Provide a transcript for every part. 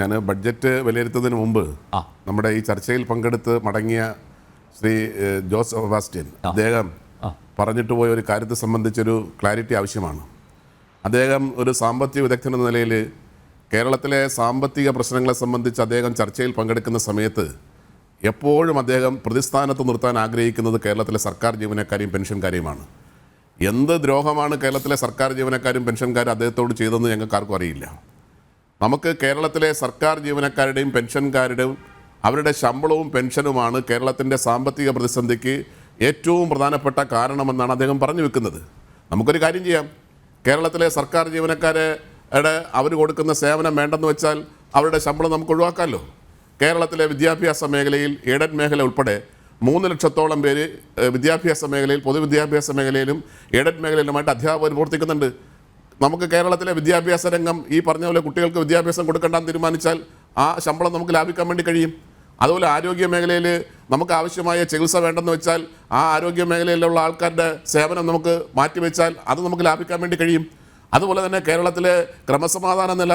ഞാൻ ബഡ്ജറ്റ് വിലയിരുത്തുന്നതിന് മുമ്പ് നമ്മുടെ ഈ ചർച്ചയിൽ പങ്കെടുത്ത് മടങ്ങിയ ശ്രീ ജോസ് സെബാസ്റ്റ്യൻ അദ്ദേഹം പറഞ്ഞിട്ട് പോയ ഒരു കാര്യത്തെ സംബന്ധിച്ചൊരു ക്ലാരിറ്റി ആവശ്യമാണ്. അദ്ദേഹം ഒരു സാമ്പത്തിക വിദഗ്ധൻ എന്ന നിലയിൽ കേരളത്തിലെ സാമ്പത്തിക പ്രശ്നങ്ങളെ സംബന്ധിച്ച് അദ്ദേഹം ചർച്ചയിൽ പങ്കെടുക്കുന്ന സമയത്ത് എപ്പോഴും അദ്ദേഹം പ്രതിസ്ഥാനത്ത് നിർത്താൻ ആഗ്രഹിക്കുന്നത് കേരളത്തിലെ സർക്കാർ ജീവനക്കാരെയും പെൻഷൻകാരെയുമാണ്. എന്ത് ദ്രോഹമാണ് കേരളത്തിലെ സർക്കാർ ജീവനക്കാരും പെൻഷൻകാരും അദ്ദേഹത്തോട് ചെയ്തതെന്ന് ഞങ്ങൾക്ക് ആർക്കും അറിയില്ല. നമുക്ക് കേരളത്തിലെ സർക്കാർ ജീവനക്കാരുടെയും പെൻഷൻകാരുടെയും അവരുടെ ശമ്പളവും പെൻഷനുമാണ് കേരളത്തിന്റെ സാമ്പത്തിക പ്രതിസന്ധിക്ക് ഏറ്റവും പ്രധാനപ്പെട്ട കാരണമെന്നാണ് അദ്ദേഹം പറഞ്ഞു വെക്കുന്നത്. നമുക്കൊരു കാര്യം ചെയ്യാം. കേരളത്തിലെ സർക്കാർ ജീവനക്കാരുടെ അവർ കൊടുക്കുന്ന സേവനം വേണ്ടെന്ന് വെച്ചാൽ അവരുടെ ശമ്പളം നമുക്ക് ഒഴിവാക്കാമല്ലോ കേരളത്തിലെ വിദ്യാഭ്യാസ മേഖലയിൽ എയ്ഡഡ് മേഖല ഉൾപ്പെടെ മൂന്ന് ലക്ഷത്തോളം പേര് വിദ്യാഭ്യാസ മേഖലയിൽ പൊതുവിദ്യാഭ്യാസ മേഖലയിലും എയ്ഡഡ് മേഖലയിലുമായിട്ട് അധ്യാപകർ പ്രവർത്തിക്കുന്നുണ്ട്. നമുക്ക് കേരളത്തിലെ വിദ്യാഭ്യാസ രംഗം ഈ പറഞ്ഞ പോലെ കുട്ടികൾക്ക് വിദ്യാഭ്യാസം കൊടുക്കണ്ടെന്ന് തീരുമാനിച്ചാൽ ആ ശമ്പളം നമുക്ക് ലാഭിക്കാൻ വേണ്ടി കഴിയും. അതുപോലെ ആരോഗ്യ മേഖലയിൽ നമുക്ക് ആവശ്യമായ ചികിത്സ വേണ്ടെന്ന് വെച്ചാൽ ആ ആരോഗ്യ മേഖലയിലുള്ള ആൾക്കാരുടെ സേവനം നമുക്ക് മാറ്റിവെച്ചാൽ അത് നമുക്ക് ലാഭിക്കാൻ വേണ്ടി കഴിയും. അതുപോലെ തന്നെ കേരളത്തിലെ ക്രമസമാധാന നില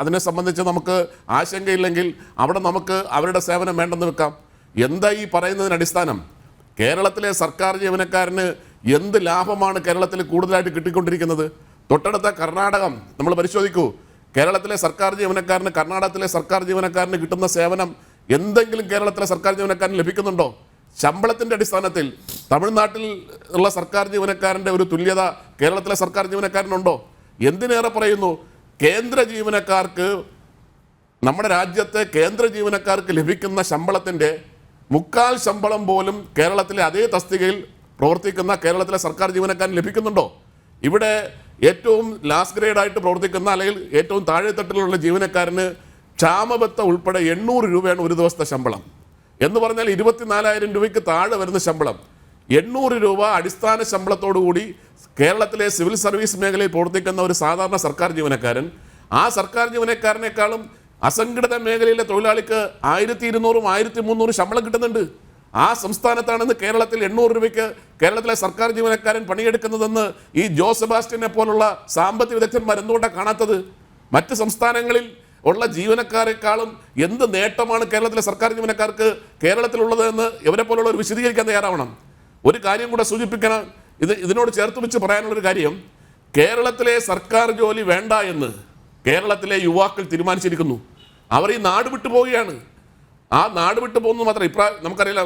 അതിനെ സംബന്ധിച്ച് നമുക്ക് ആശങ്കയില്ലെങ്കിൽ അവിടെ നമുക്ക് അവരുടെ സേവനം വേണ്ടെന്ന് വെക്കാം. എന്താ ഈ പറയുന്നതിന് അടിസ്ഥാനം? കേരളത്തിലെ സർക്കാർ ജീവനക്കാരന് എന്ത് ലാഭമാണ് കേരളത്തിൽ കൂടുതലായിട്ട് കിട്ടിക്കൊണ്ടിരിക്കുന്നത്? തൊട്ടടുത്ത കർണാടകം നമ്മൾ പരിശോധിക്കൂ. കേരളത്തിലെ സർക്കാർ ജീവനക്കാരന് കർണാടകത്തിലെ സർക്കാർ ജീവനക്കാരന് കിട്ടുന്ന സേവനം എന്തെങ്കിലും കേരളത്തിലെ സർക്കാർ ജീവനക്കാരന് ലഭിക്കുന്നുണ്ടോ? ശമ്പളത്തിന്റെ അടിസ്ഥാനത്തിൽ തമിഴ്നാട്ടിൽ ഉള്ള സർക്കാർ ജീവനക്കാരന്റെ ഒരു തുല്യത കേരളത്തിലെ സർക്കാർ ജീവനക്കാരനുണ്ടോ? എന്തിനേറെ പറയുന്നു? കേന്ദ്ര ജീവനക്കാർക്ക് നമ്മുടെ രാജ്യത്തെ കേന്ദ്ര ജീവനക്കാർക്ക് ലഭിക്കുന്ന ശമ്പളത്തിന്റെ മുക്കാൽ ശമ്പളം പോലും കേരളത്തിലെ അതേ തസ്തികയിൽ പ്രവർത്തിക്കുന്ന കേരളത്തിലെ സർക്കാർ ജീവനക്കാരൻ ലഭിക്കുന്നുണ്ടോ? ഇവിടെ ഏറ്റവും ലാസ്റ്റ് ഗ്രേഡായിട്ട് പ്രവർത്തിക്കുന്ന അല്ലെങ്കിൽ ഏറ്റവും താഴെത്തട്ടിലുള്ള ജീവനക്കാരന് ക്ഷാമബത്ത ഉൾപ്പെടെ എണ്ണൂറ് രൂപയാണ് ഒരു ദിവസത്തെ ശമ്പളം. എന്ന് പറഞ്ഞാൽ ഇരുപത്തിനാലായിരം രൂപയ്ക്ക് താഴെ വരുന്ന ശമ്പളം. എണ്ണൂറ് രൂപ അടിസ്ഥാന ശമ്പളത്തോടുകൂടി കേരളത്തിലെ സിവിൽ സർവീസ് മേഖലയിൽ പ്രവർത്തിക്കുന്ന ഒരു സാധാരണ സർക്കാർ ജീവനക്കാരൻ ആ സർക്കാർ ജീവനക്കാരനേക്കാളും അസംഘടിത മേഖലയിലെ തൊഴിലാളിക്ക് ആയിരത്തി ഇരുന്നൂറും ആയിരത്തി മുന്നൂറും ശമ്പളം കിട്ടുന്നുണ്ട്. ആ സംസ്ഥാനത്താണെന്ന് കേരളത്തിൽ എണ്ണൂറ് രൂപയ്ക്ക് കേരളത്തിലെ സർക്കാർ ജീവനക്കാരൻ പണിയെടുക്കുന്നതെന്ന് ഈ ജോസ് പോലുള്ള സാമ്പത്തിക വിദഗ്ധന്മാർ എന്തുകൊണ്ടാണ് കാണാത്തത്? മറ്റ് സംസ്ഥാനങ്ങളിൽ ഉള്ള ജീവനക്കാരെക്കാളും എന്ത് നേട്ടമാണ് കേരളത്തിലെ സർക്കാർ ജീവനക്കാർക്ക് കേരളത്തിലുള്ളതെന്ന് ഇവരെ പോലുള്ളവർ വിശദീകരിക്കാൻ തയ്യാറാവണം. ഒരു കാര്യം കൂടെ സൂചിപ്പിക്കണം. ഇത് ഇതിനോട് ചേർത്ത് വെച്ച് പറയാനുള്ളൊരു കാര്യം. കേരളത്തിലെ സർക്കാർ ജോലി വേണ്ട എന്ന് കേരളത്തിലെ യുവാക്കൾ തീരുമാനിച്ചിരിക്കുന്നു. അവർ ഈ നാട് വിട്ടു പോവുകയാണ് ആ നാട് വിട്ടു പോകുന്നത് മാത്രം ഇപ്രാ നമുക്കറിയില്ല.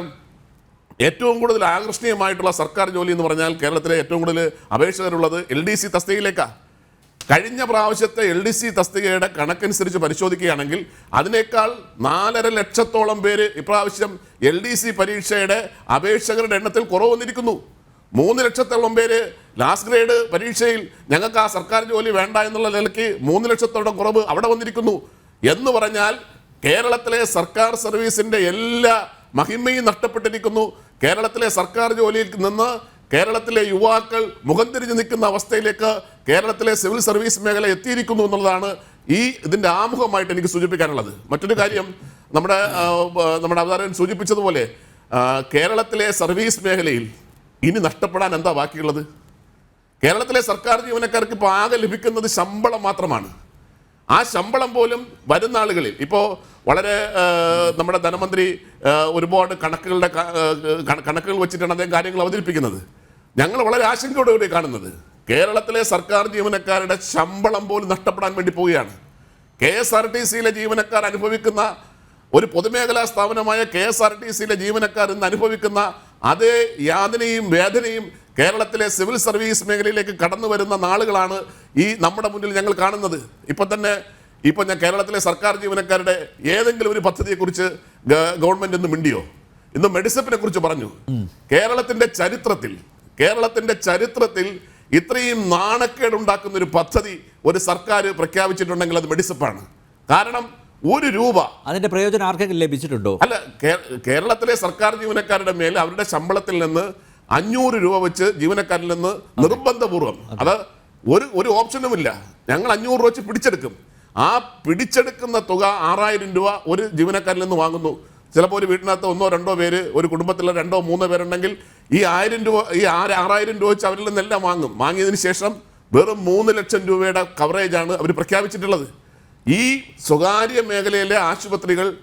ഏറ്റവും കൂടുതൽ ആകർഷണീയമായിട്ടുള്ള സർക്കാർ ജോലി എന്ന് പറഞ്ഞാൽ കേരളത്തിലെ ഏറ്റവും കൂടുതൽ അപേക്ഷകരുള്ളത് എൽ ഡി സി തസ്തികയിലേക്കാണ് കഴിഞ്ഞ പ്രാവശ്യത്തെ എൽ ഡി സി തസ്തികയുടെ കണക്കനുസരിച്ച് പരിശോധിക്കുകയാണെങ്കിൽ അതിനേക്കാൾ നാലര ലക്ഷത്തോളം പേര് ഇപ്രാവശ്യം എൽ ഡി സി പരീക്ഷയുടെ അപേക്ഷകരുടെ എണ്ണത്തിൽ കുറവ് വന്നിരിക്കുന്നു. മൂന്ന് ലക്ഷത്തോളം പേര് ലാസ്റ്റ് ഗ്രേഡ് പരീക്ഷയിൽ ഞങ്ങൾക്ക് ആ സർക്കാർ ജോലി വേണ്ട എന്നുള്ള നിലയ്ക്ക് മൂന്ന് ലക്ഷത്തോളം കുറവ് അവിടെ വന്നിരിക്കുന്നു. എന്ന് പറഞ്ഞാൽ കേരളത്തിലെ സർക്കാർ സർവീസിന്റെ എല്ലാ മഹിമയും നഷ്ടപ്പെട്ടിരിക്കുന്നു. കേരളത്തിലെ സർക്കാർ ജോലിയിൽ നിന്ന് കേരളത്തിലെ യുവാക്കൾ മുഖം തിരിഞ്ഞു നിൽക്കുന്ന അവസ്ഥയിലേക്ക് കേരളത്തിലെ സിവിൽ സർവീസ് മേഖല എത്തിയിരിക്കുന്നു എന്നുള്ളതാണ് ഈ ഇതിന്റെ ആമുഖമായിട്ട് എനിക്ക് സൂചിപ്പിക്കാനുള്ളത്. മറ്റൊരു കാര്യം നമ്മുടെ നമ്മുടെ അവതാരൻ സൂചിപ്പിച്ചതുപോലെ കേരളത്തിലെ സർവീസ് മേഖലയിൽ ഇനി നഷ്ടപ്പെടാൻ എന്താ ബാക്കിയുള്ളത്? കേരളത്തിലെ സർക്കാർ ജീവനക്കാർക്ക് ഇപ്പോൾ ആകെ ലഭിക്കുന്നത് ശമ്പളം മാത്രമാണ്. ആ ശമ്പളം പോലും വരുന്ന ആളുകളിൽ ഇപ്പോൾ വളരെ നമ്മുടെ ധനമന്ത്രി ഒരുപാട് കണക്കുകളുടെ കണക്കുകൾ വെച്ചിട്ടാണ് അദ്ദേഹം കാര്യങ്ങൾ അവതരിപ്പിക്കുന്നത്. ഞങ്ങൾ വളരെ ആശങ്കയോടുകൂടി കാണുന്നത്. കേരളത്തിലെ സർക്കാർ ജീവനക്കാരുടെ ശമ്പളം പോലും നഷ്ടപ്പെടാൻ വേണ്ടി പോവുകയാണ്. കെ എസ് ആർ ടി സിയിലെ ജീവനക്കാർ അനുഭവിക്കുന്ന ഒരു പൊതുമേഖലാ സ്ഥാപനമായ കെ എസ് ആർ ടി സിയിലെ ജീവനക്കാർ ഇന്ന് അനുഭവിക്കുന്ന അതേ യാതനയും വേദനയും കേരളത്തിലെ സിവിൽ സർവീസ് മേഖലയിലേക്ക് കടന്നു വരുന്ന നാളുകളാണ് ഈ നമ്മുടെ മുന്നിൽ ഞങ്ങൾ കാണുന്നത്. ഇപ്പൊ തന്നെ ഇപ്പൊ ഞാൻ കേരളത്തിലെ സർക്കാർ ജീവനക്കാരുടെ ഏതെങ്കിലും ഒരു പദ്ധതിയെക്കുറിച്ച് കുറിച്ച് ഗവൺമെന്റ് ഇന്ന് മിണ്ടിയോ? ഇന്ന് മെഡിസപ്പിനെ കുറിച്ച് പറഞ്ഞു. കേരളത്തിന്റെ ചരിത്രത്തിൽ കേരളത്തിന്റെ ചരിത്രത്തിൽ ഇത്രയും നാണക്കേട് ഉണ്ടാക്കുന്ന ഒരു പദ്ധതി ഒരു സർക്കാർ പ്രഖ്യാപിച്ചിട്ടുണ്ടെങ്കിൽ അത് മെഡിസപ്പാണ്. കാരണം ഒരു രൂപ അതിന്റെ പ്രയോജനം ആർക്കെങ്കിലും ലഭിച്ചിട്ടുണ്ടോ? അല്ല കേരളത്തിലെ സർക്കാർ ജീവനക്കാരുടെ മേൽ അവരുടെ ശമ്പളത്തിൽ നിന്ന് അഞ്ഞൂറ് രൂപ വെച്ച് ജീവനക്കാരിൽ നിന്ന് നിർബന്ധപൂർവം. അത്. ഒരു ഒരു ഓപ്ഷനുമില്ല ഞങ്ങൾ അഞ്ഞൂറ് രൂപ വെച്ച് പിടിച്ചെടുക്കും. ആ പിടിച്ചെടുക്കുന്ന തുക ആറായിരം രൂപ ഒരു ജീവനക്കാരിൽ നിന്ന് വാങ്ങുന്നു. ചിലപ്പോൾ ഒരു വീട്ടിനകത്ത് ഒന്നോ രണ്ടോ പേര് ഒരു കുടുംബത്തിലെ രണ്ടോ മൂന്നോ പേരുണ്ടെങ്കിൽ ഈ ആയിരം രൂപ ഈ ആറ് ആറായിരം രൂപ വെച്ച് അവരിൽ നിന്നെല്ലാം വാങ്ങും. വാങ്ങിയതിന് ശേഷം വെറും മൂന്ന് ലക്ഷം രൂപയുടെ കവറേജാണ് അവർ പ്രഖ്യാപിച്ചിട്ടുള്ളത്. ഈ സ്വകാര്യ മേഖലയിലെ ആശുപത്രികൾ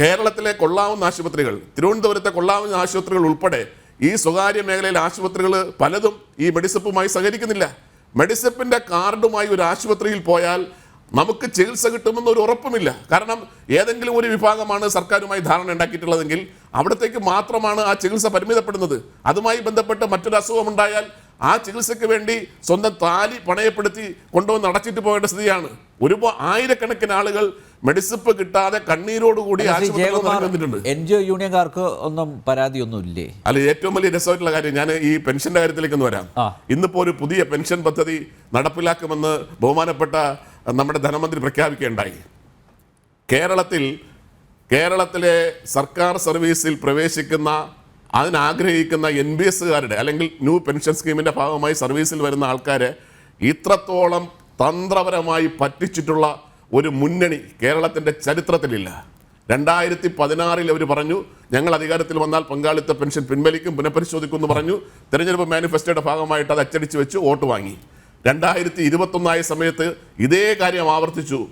കേരളത്തിലെ കൊള്ളാവുന്ന ആശുപത്രികൾ തിരുവനന്തപുരത്തെ കൊള്ളാവുന്ന ആശുപത്രികൾ ഉൾപ്പെടെ ഈ സ്വകാര്യ മേഖലയിലെ ആശുപത്രികൾ പലതും ഈ മെഡിസപ്പുമായി സഹകരിക്കുന്നില്ല. മെഡിസപ്പിന്റെ കാർഡുമായി ഒരു ആശുപത്രിയിൽ പോയാൽ നമുക്ക് ചികിത്സ കിട്ടുമെന്ന് ഒരു ഉറപ്പുമില്ല. കാരണം ഏതെങ്കിലും ഒരു വിഭാഗമാണ് സർക്കാരുമായി ധാരണ ഉണ്ടാക്കിയിട്ടുള്ളതെങ്കിൽ അവിടത്തേക്ക് മാത്രമാണ് ആ ചികിത്സ പരിമിതപ്പെടുന്നത്. അതുമായി ബന്ധപ്പെട്ട് മറ്റൊരു അസുഖമുണ്ടായാൽ ആ ചികിത്സയ്ക്ക് വേണ്ടി സ്വന്തം താലി പണയപ്പെടുത്തി കൊണ്ടുവന്ന് അടച്ചിട്ട് പോകേണ്ട സ്ഥിതിയാണ്. ഒരുപാട് ആയിരക്കണക്കിന് ആളുകൾ മെഡിസിപ്പ് കിട്ടാതെ കണ്ണീരോടുകൂടി എൻ ജി ഒ യൂണിയൻകാർക്ക് ഒന്നും പരാതിയൊന്നുമില്ലേ? അല്ല ഏറ്റവും വലിയ രസമായിട്ടുള്ള കാര്യം ഞാൻ ഈ പെൻഷന്റെ കാര്യത്തിലേക്ക് ഒന്ന് വരാം ഇന്നിപ്പോ ഒരു പുതിയ പെൻഷൻ പദ്ധതി നടപ്പിലാക്കുമെന്ന് ബഹുമാനപ്പെട്ട നമ്മുടെ ധനമന്ത്രി പ്രഖ്യാപിക്കുകയുണ്ടായി. കേരളത്തിൽ കേരളത്തിലെ സർക്കാർ സർവീസിൽ പ്രവേശിക്കുന്ന അതിനാഗ്രഹിക്കുന്ന എൻ ബി എസ്സുകാരുടെ അല്ലെങ്കിൽ ന്യൂ പെൻഷൻ സ്കീമിന്റെ ഭാഗമായി സർവീസിൽ വരുന്ന ആൾക്കാരെ ഇത്രത്തോളം തന്ത്രപരമായി പറ്റിച്ചിട്ടുള്ള ഒരു മുന്നണി കേരളത്തിന്റെ ചരിത്രത്തിലില്ല. രണ്ടായിരത്തി പതിനാറിൽ അവർ പറഞ്ഞു ഞങ്ങൾ അധികാരത്തിൽ വന്നാൽ പങ്കാളിത്ത പെൻഷൻ പിൻവലിക്കും പുനഃപരിശോധിക്കും എന്ന് പറഞ്ഞു. തെരഞ്ഞെടുപ്പ് മാനിഫെസ്റ്റോയുടെ ഭാഗമായിട്ട് അത് അച്ചടിച്ച് വെച്ച് വോട്ട് വാങ്ങി. രണ്ടായിരത്തി ഇരുപത്തൊന്നായ സമയത്ത് ഇതേ കാര്യം ആവർത്തിച്ചു.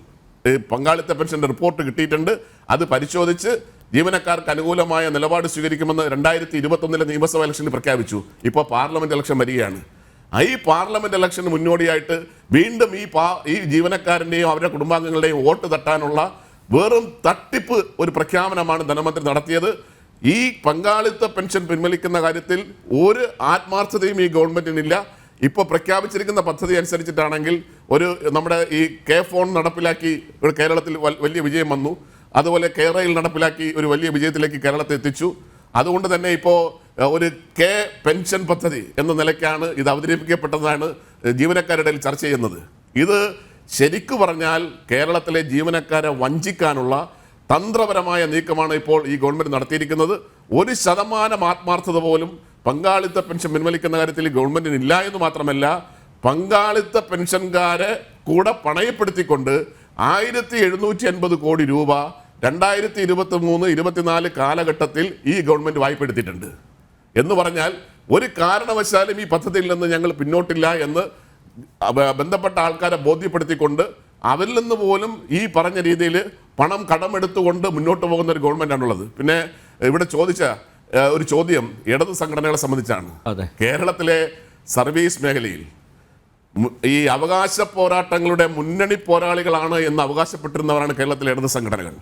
പങ്കാളിത്ത പെൻഷന്റെ റിപ്പോർട്ട് കിട്ടിയിട്ടുണ്ട്. അത് പരിശോധിച്ച് ജീവനക്കാർക്ക് അനുകൂലമായ നിലപാട് സ്വീകരിക്കുമെന്ന് രണ്ടായിരത്തി ഇരുപത്തൊന്നിലെ നിയമസഭാ ഇലക്ഷനിൽ പ്രഖ്യാപിച്ചു. ഇപ്പോൾ പാർലമെന്റ് ഇലക്ഷൻ വരികയാണ്. ഈ പാർലമെന്റ് ഇലക്ഷന് മുന്നോടിയായിട്ട് വീണ്ടും ഈ പാ ഈ ജീവനക്കാരന്റെയും അവരുടെ കുടുംബാംഗങ്ങളുടെയും വോട്ട് തട്ടാനുള്ള വെറും തട്ടിപ്പ് ഒരു പ്രഖ്യാപനമാണ് ധനമന്ത്രി നടത്തിയത്. ഈ പങ്കാളിത്ത പെൻഷൻ പിൻവലിക്കുന്ന കാര്യത്തിൽ ഒരു ആത്മാർത്ഥതയും ഈ ഗവൺമെന്റിനില്ല. ഇപ്പോൾ പ്രഖ്യാപിച്ചിരിക്കുന്ന പദ്ധതി അനുസരിച്ചിട്ടാണെങ്കിൽ ഒരു നമ്മുടെ ഈ കെ ഫോൺ നടപ്പിലാക്കി ഒരു കേരളത്തിൽ വലിയ വിജയം വന്നു. അതുപോലെ കേരളയിൽ നടപ്പിലാക്കി ഒരു വലിയ വിജയത്തിലേക്ക് കേരളത്തെ എത്തിച്ചു. അതുകൊണ്ട് തന്നെ ഇപ്പോൾ ഒരു കെ പെൻഷൻ പദ്ധതി എന്ന നിലയ്ക്കാണ് ഇത് അവതരിപ്പിക്കപ്പെട്ടതാണ് ജീവനക്കാരുടെ ചർച്ച ചെയ്യുന്നത്. ഇത് ശരിക്കു പറഞ്ഞാൽ കേരളത്തിലെ ജീവനക്കാരെ വഞ്ചിക്കാനുള്ള തന്ത്രപരമായ നീക്കമാണ് ഇപ്പോൾ ഈ ഗവൺമെന്റ് നടത്തിയിരിക്കുന്നത്. ഒരു ശതമാനം ആത്മാർത്ഥത പോലും പങ്കാളിത്ത പെൻഷൻ പിൻവലിക്കുന്ന കാര്യത്തിൽ ഗവൺമെന്റിന് ഇല്ല എന്ന് മാത്രമല്ല പങ്കാളിത്ത പെൻഷൻകാരെ കൂടെ പണയപ്പെടുത്തിക്കൊണ്ട് ആയിരത്തി എഴുന്നൂറ്റി അൻപത് കോടി രൂപ രണ്ടായിരത്തി ഇരുപത്തി മൂന്ന് ഇരുപത്തിനാല് കാലഘട്ടത്തിൽ ഈ ഗവൺമെന്റ് വായ്പ എടുത്തിട്ടുണ്ട്. എന്ന് പറഞ്ഞാൽ ഒരു കാരണവശാലും ഈ പദ്ധതിയിൽ നിന്ന് ഞങ്ങൾ പിന്നോട്ടില്ല എന്ന് ബന്ധപ്പെട്ട ആൾക്കാരെ ബോധ്യപ്പെടുത്തിക്കൊണ്ട് അവരിൽ നിന്ന് പോലും ഈ പറഞ്ഞ രീതിയിൽ പണം കടമെടുത്തുകൊണ്ട് മുന്നോട്ട് പോകുന്ന ഒരു ഗവൺമെന്റാണുള്ളത്. പിന്നെ ഇവിടെ ചോദിച്ച ഒരു ചോദ്യം ഇടത് സംഘടനകളെ സംബന്ധിച്ചാണ്. കേരളത്തിലെ സർവീസ് മേഖലയിൽ ഈ അവകാശ പോരാട്ടങ്ങളുടെ മുന്നണി പോരാളികളാണ് എന്ന് അവകാശപ്പെട്ടിരുന്നവരാണ് കേരളത്തിലെ ഇടത് സംഘടനകൾ.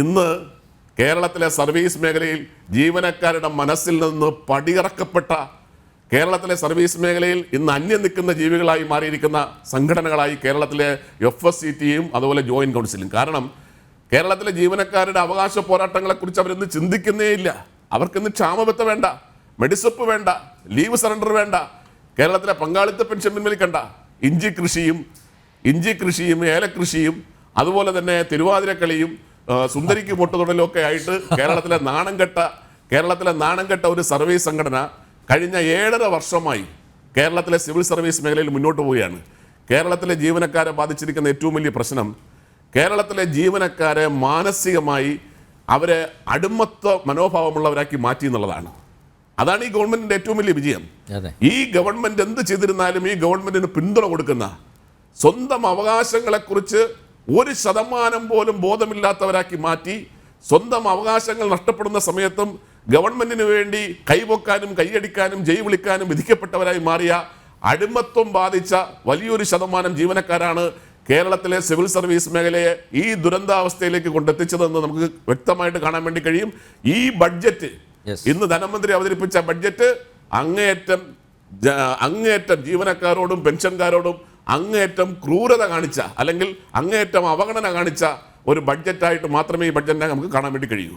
ഇന്ന് കേരളത്തിലെ സർവീസ് മേഖലയിൽ ജീവനക്കാരുടെ മനസ്സിൽ നിന്ന് പടിയിറക്കപ്പെട്ട കേരളത്തിലെ സർവീസ് മേഖലയിൽ ഇന്ന് അന്യം നിൽക്കുന്ന ജീവികളായി മാറിയിരിക്കുന്ന സംഘടനകളായി കേരളത്തിലെ എഫ് എസ് സി ടിയും അതുപോലെ ജോയിന്റ് കൗൺസിലും. കാരണം കേരളത്തിലെ ജീവനക്കാരുടെ അവകാശ പോരാട്ടങ്ങളെക്കുറിച്ച് അവരിന്ന് ചിന്തിക്കുന്നേ ഇല്ല. അവർക്കിന്ന് ക്ഷാമബത്ത വേണ്ട മെഡിസപ്പ് വേണ്ട ലീവ് സറണ്ടർ വേണ്ട കേരളത്തിലെ പങ്കാളിത്ത പെൻഷൻ പിൻവലിക്കണ്ട ഇഞ്ചി കൃഷിയും ഇഞ്ചി കൃഷിയും ഏലക്കൃഷിയും അതുപോലെ തന്നെ തിരുവാതിരക്കളിയും സുന്ദരിക്ക് പൊട്ടുതൊടലൊക്കെ ആയിട്ട് കേരളത്തിലെ നാണംകെട്ട കേരളത്തിലെ നാണംകെട്ട ഒരു സർവീസ് സംഘടന കഴിഞ്ഞ ഏഴര വർഷമായി കേരളത്തിലെ സിവിൽ സർവീസ് മേഖലയിൽ മുന്നോട്ട് പോവുകയാണ്. കേരളത്തിലെ ജീവനക്കാരെ ബാധിച്ചിരിക്കുന്ന ഏറ്റവും വലിയ പ്രശ്നം കേരളത്തിലെ ജീവനക്കാരെ മാനസികമായി അവരെ അടിമത്വ മനോഭാവമുള്ളവരാക്കി മാറ്റി എന്നുള്ളതാണ്. അതാണ് ഈ ഗവൺമെന്റിന്റെ ഏറ്റവും വലിയ വിജയം. ഈ ഗവൺമെന്റ് എന്ത് ചെയ്തിരുന്നാലും ഈ ഗവൺമെന്റിന് പിന്തുണ കൊടുക്കുന്ന സ്വന്തം അവകാശങ്ങളെക്കുറിച്ച് ഒരു ശതമാനം പോലും ബോധമില്ലാത്തവരാക്കി മാറ്റി സ്വന്തം അവകാശങ്ങൾ നഷ്ടപ്പെടുന്ന സമയത്തും ഗവൺമെന്റിന് വേണ്ടി കൈപൊക്കാനും കൈയടിക്കാനും ജയ് വിളിക്കാനും വിധിക്കപ്പെട്ടവരായി മാറിയ അടിമത്വം ബാധിച്ച വലിയൊരു ശതമാനം ജീവനക്കാരാണ് കേരളത്തിലെ സിവിൽ സർവീസ് മേഖലയെ ഈ ദുരന്താവസ്ഥയിലേക്ക് കൊണ്ടെത്തിച്ചതെന്ന് നമുക്ക് വ്യക്തമായിട്ട് കാണാൻ വേണ്ടി കഴിയും ഈ ബഡ്ജറ്റ്. ഇന്ന് ധനമന്ത്രി അവതരിപ്പിച്ച ബഡ്ജറ്റ് അങ്ങേയറ്റം അങ്ങേയറ്റം ജീവനക്കാരോടും പെൻഷൻകാരോടും അങ്ങേയറ്റം ക്രൂരത കാണിച്ച അല്ലെങ്കിൽ അങ്ങേയറ്റം അവഗണന കാണിച്ച ഒരു ബഡ്ജറ്റായിട്ട് മാത്രമേ ഈ ബഡ്ജറ്റിനെ നമുക്ക് കാണാൻ വേണ്ടി കഴിയൂ.